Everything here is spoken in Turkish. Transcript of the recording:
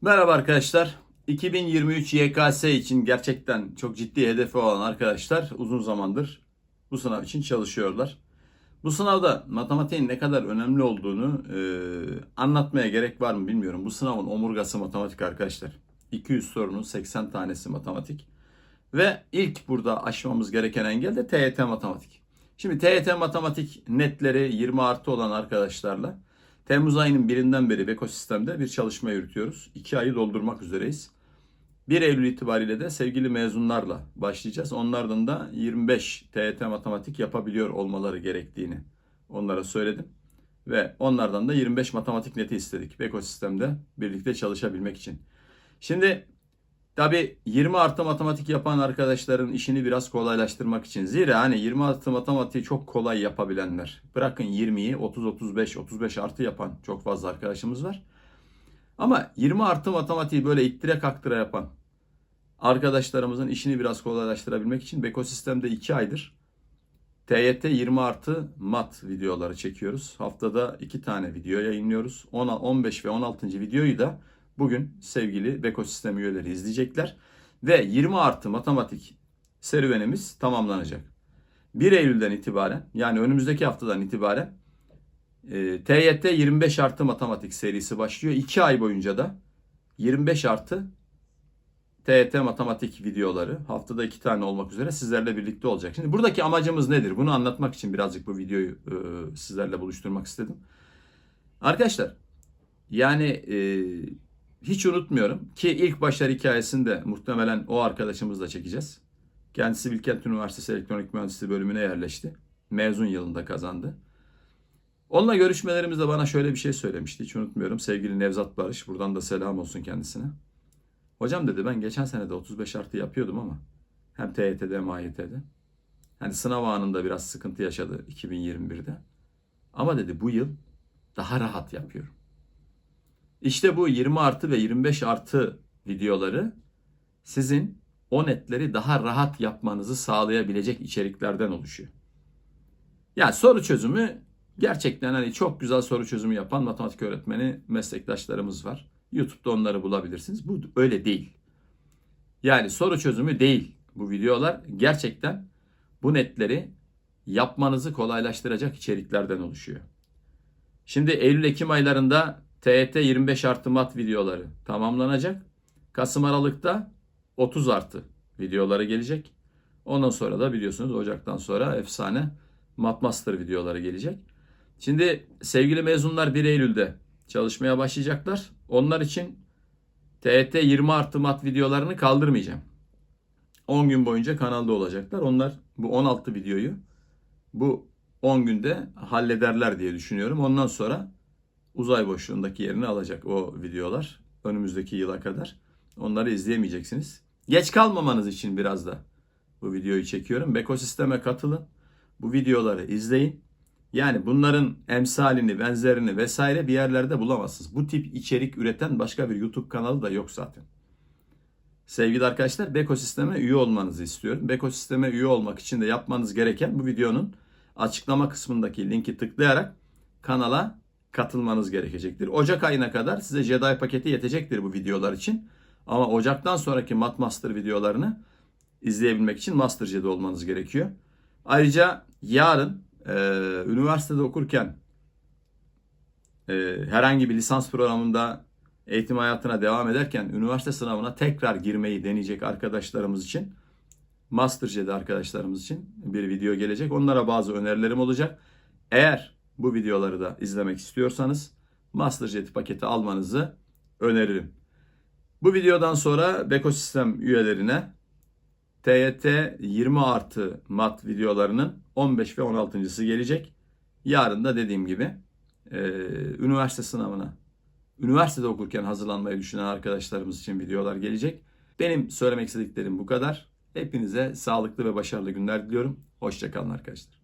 Merhaba arkadaşlar. 2023 YKS için gerçekten çok ciddi hedefi olan arkadaşlar uzun zamandır bu sınav için çalışıyorlar. Bu sınavda matematiğin ne kadar önemli olduğunu e, anlatmaya gerek var mı bilmiyorum. Bu sınavın omurgası matematik arkadaşlar. 200 sorunun 80 tanesi matematik. Ve ilk burada aşmamız gereken engel de TYT matematik. Şimdi TYT matematik netleri 20 artı olan arkadaşlarla Temmuz ayının birinden beri Beko sistemde bir çalışma yürütüyoruz. 2 ayı doldurmak üzereyiz. 1 Eylül itibariyle de sevgili mezunlarla başlayacağız. Onlardan da 25 TYT matematik yapabiliyor olmaları gerektiğini onlara söyledim. Ve onlardan da 25 matematik neti istedik Beko sistemde birlikte çalışabilmek için. Şimdi Tabi 20 artı matematik yapan arkadaşların işini biraz kolaylaştırmak için. Zira hani 20 artı matematiği çok kolay yapabilenler. Bırakın 20'yi 30, 35, 35 artı yapan çok fazla arkadaşımız var. Ama 20 artı matematiği böyle ittire kaktıra yapan arkadaşlarımızın işini biraz kolaylaştırabilmek için Beko sistemde 2 aydır TYT 20 artı mat videoları çekiyoruz. Haftada 2 tane video yayınlıyoruz. 10, 15 ve 16. videoyu da bugün sevgili Beko sistem üyeleri izleyecekler. Ve 20 artı matematik serüvenimiz tamamlanacak. 1 Eylül'den itibaren yani önümüzdeki haftadan itibaren e, TYT 25 artı matematik serisi başlıyor. 2 ay boyunca da 25 artı TYT matematik videoları haftada 2 tane olmak üzere sizlerle birlikte olacak. Şimdi buradaki amacımız nedir? Bunu anlatmak için birazcık bu videoyu e, sizlerle buluşturmak istedim. Arkadaşlar yani e, hiç unutmuyorum ki ilk başlar hikayesinde muhtemelen o arkadaşımızla çekeceğiz. Kendisi Bilkent Üniversitesi Elektronik Mühendisliği bölümüne yerleşti. Mezun yılında kazandı. Onunla görüşmelerimizde bana şöyle bir şey söylemişti. Hiç unutmuyorum. Sevgili Nevzat Barış. Buradan da selam olsun kendisine. Hocam dedi ben geçen sene de 35 artı yapıyordum ama hem TYT'de hem AYT'de. Hani sınav anında biraz sıkıntı yaşadı 2021'de. Ama dedi bu yıl daha rahat yapıyorum. İşte bu 20 artı ve 25 artı videoları sizin o netleri daha rahat yapmanızı sağlayabilecek içeriklerden oluşuyor. Yani soru çözümü gerçekten hani çok güzel soru çözümü yapan matematik öğretmeni meslektaşlarımız var. YouTube'da onları bulabilirsiniz. Bu öyle değil. Yani soru çözümü değil bu videolar. Gerçekten bu netleri yapmanızı kolaylaştıracak içeriklerden oluşuyor. Şimdi Eylül-Ekim aylarında TET 25 artı mat videoları tamamlanacak. Kasım Aralık'ta 30 artı videoları gelecek. Ondan sonra da biliyorsunuz Ocak'tan sonra efsane Mat Master videoları gelecek. Şimdi sevgili mezunlar 1 Eylül'de çalışmaya başlayacaklar. Onlar için TET 20 artı mat videolarını kaldırmayacağım. 10 gün boyunca kanalda olacaklar. Onlar bu 16 videoyu bu 10 günde hallederler diye düşünüyorum. Ondan sonra uzay boşluğundaki yerini alacak o videolar önümüzdeki yıla kadar. Onları izleyemeyeceksiniz. Geç kalmamanız için biraz da bu videoyu çekiyorum. Beko sisteme katılın. Bu videoları izleyin. Yani bunların emsalini, benzerini vesaire bir yerlerde bulamazsınız. Bu tip içerik üreten başka bir YouTube kanalı da yok zaten. Sevgili arkadaşlar, Beko sisteme üye olmanızı istiyorum. Beko sisteme üye olmak için de yapmanız gereken bu videonun açıklama kısmındaki linki tıklayarak kanala katılmanız gerekecektir. Ocak ayına kadar size Jedi paketi yetecektir bu videolar için. Ama Ocak'tan sonraki Mat Master videolarını izleyebilmek için Master Jedi olmanız gerekiyor. Ayrıca yarın e, üniversitede okurken e, herhangi bir lisans programında eğitim hayatına devam ederken üniversite sınavına tekrar girmeyi deneyecek arkadaşlarımız için Master Jedi arkadaşlarımız için bir video gelecek. Onlara bazı önerilerim olacak. Eğer bu videoları da izlemek istiyorsanız MasterJet paketi almanızı öneririm. Bu videodan sonra Beko Sistem üyelerine TYT 20 artı mat videolarının 15 ve 16.sı gelecek. Yarın da dediğim gibi e, üniversite sınavına, üniversitede okurken hazırlanmayı düşünen arkadaşlarımız için videolar gelecek. Benim söylemek istediklerim bu kadar. Hepinize sağlıklı ve başarılı günler diliyorum. Hoşçakalın arkadaşlar.